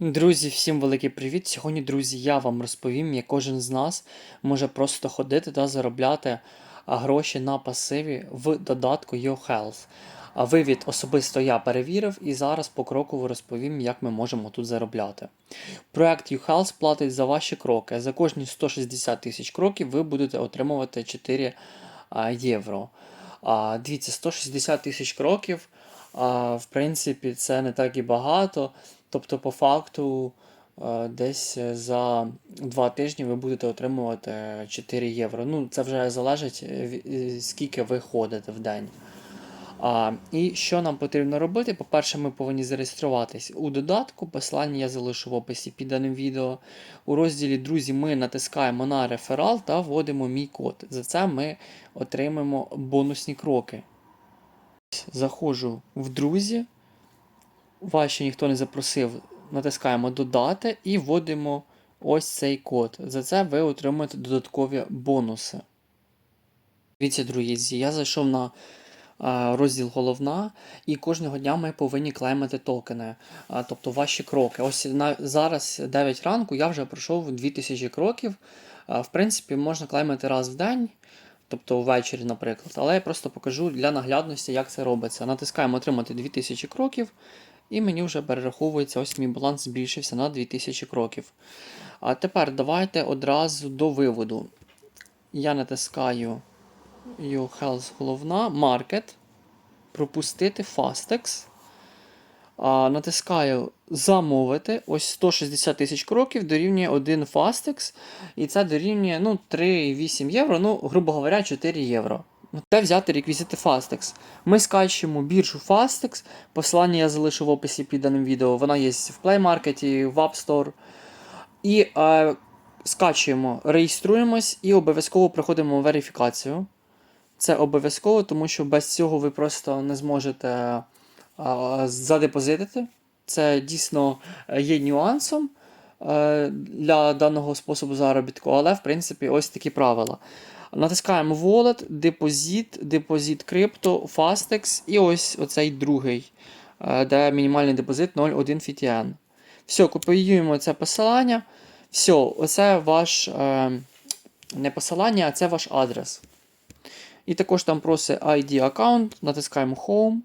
Друзі, всім великий привіт! Сьогодні, друзі, я вам розповім, як кожен з нас може просто ходити та заробляти гроші на пасиві в додатку YouHealth. А вивід особисто я перевірив і зараз покроково розповім, як ми можемо тут заробляти. Проект YouHealth платить за ваші кроки. За кожні 160 тисяч кроків ви будете отримувати 4 євро. Дивіться, 160 тисяч кроків. В принципі, це не так і багато. Тобто, по факту, е, десь за 2 тижні ви будете отримувати 4 євро. Ну, це вже залежить, е, е, скільки ви ходите в день. А, і що нам потрібно робити? По-перше, ми повинні зареєструватись у додатку. Посилання я залишу в описі під даним відео. У розділі Друзі ми натискаємо на реферал та вводимо мій код. За це ми отримаємо бонусні кроки. Заходжу в друзі. Вас ще ніхто не запросив, натискаємо додати і вводимо ось цей код. За це ви отримаєте додаткові бонуси. Дивіться, друзі, я зайшов на розділ головна, і кожного дня ми повинні клеймити токени, тобто ваші кроки. Ось на, зараз 9 ранку я вже пройшов 2000 кроків. В принципі, можна клеймити раз в день. Тобто ввечері, наприклад, але я просто покажу для наглядності, як це робиться. Натискаємо отримати 2000 кроків, і мені вже перераховується, ось мій баланс збільшився на 2000 кроків. А тепер давайте одразу до виводу. Я натискаю YouHealth головна, Market, пропустити Fastex. А, натискаю замовити. Ось 160 тисяч кроків дорівнює 1 Fastex. І це дорівнює ну, 3,8 євро, ну, грубо говоря, 4 євро. Ну, Те взяти реквізити Fastex. Ми скачуємо біржу Fastex. Посилання я залишу в описі під даним відео. Вона є в Play Market, в App Store. І е, скачуємо, реєструємось і обов'язково проходимо верифікацію. Це обов'язково, тому що без цього ви просто не зможете а, задепозитити. Це дійсно е, є нюансом е, для даного способу заробітку, але в принципі ось такі правила. Натискаємо Wallet, депозит, депозит крипто, Fastex і ось оцей другий, е, де мінімальний депозит 0,1 FTN. Все, копіюємо це посилання. Все, оце ваш е, не посилання, а це ваш адрес. І також там просить ID аккаунт, натискаємо Home.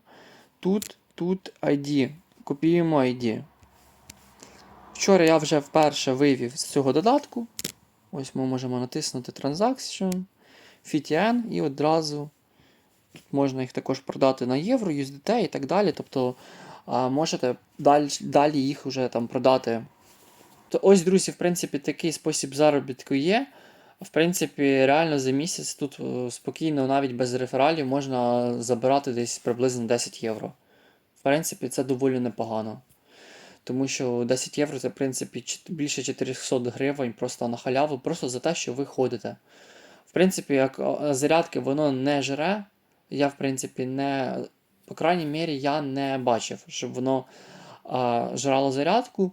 Тут, тут ID. Копіюємо ID. Вчора я вже вперше вивів з цього додатку. Ось ми можемо натиснути Transaction, FTN і одразу тут можна їх також продати на євро, USDT і так далі. Тобто можете далі, далі їх вже там продати. То ось, друзі, в принципі, такий спосіб заробітку є. В принципі, реально за місяць тут е, спокійно, навіть без рефералів, можна забирати десь приблизно 10 євро. В принципі, це доволі непогано. Тому що 10 євро це, в принципі, більше 400 гривень просто на халяву, просто за те, що ви ходите. В принципі, як зарядки воно не жре. Я, в принципі, не. По крайній мірі, я не бачив, щоб воно а, жрало зарядку.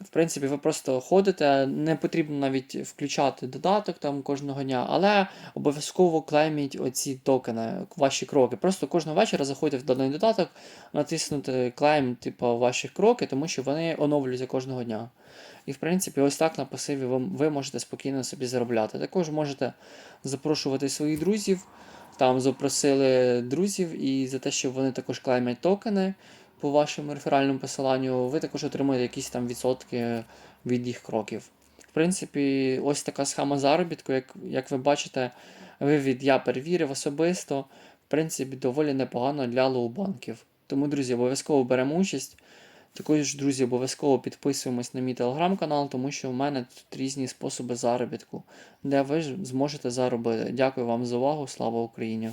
В принципі, ви просто ходите, не потрібно навіть включати додаток там кожного дня, але обов'язково клейміть оці токени, ваші кроки. Просто кожного вечора заходьте в даний додаток, натиснути клейм, типу, ваші кроки, тому що вони оновлюються кожного дня. І, в принципі, ось так на пасиві ви, ви можете спокійно собі заробляти. Також можете запрошувати своїх друзів. Там запросили друзів, і за те, що вони також клеймять токени по вашому реферальному посиланню, ви також отримуєте якісь там відсотки від їх кроків. В принципі, ось така схема заробітку, як, як ви бачите, вивід я перевірив особисто. В принципі, доволі непогано для лоу-банків. Тому, друзі, обов'язково беремо участь. Також, друзі, обов'язково підписуємось на мій телеграм-канал, тому що в мене тут різні способи заробітку, де ви ж зможете заробити. Дякую вам за увагу. Слава Україні!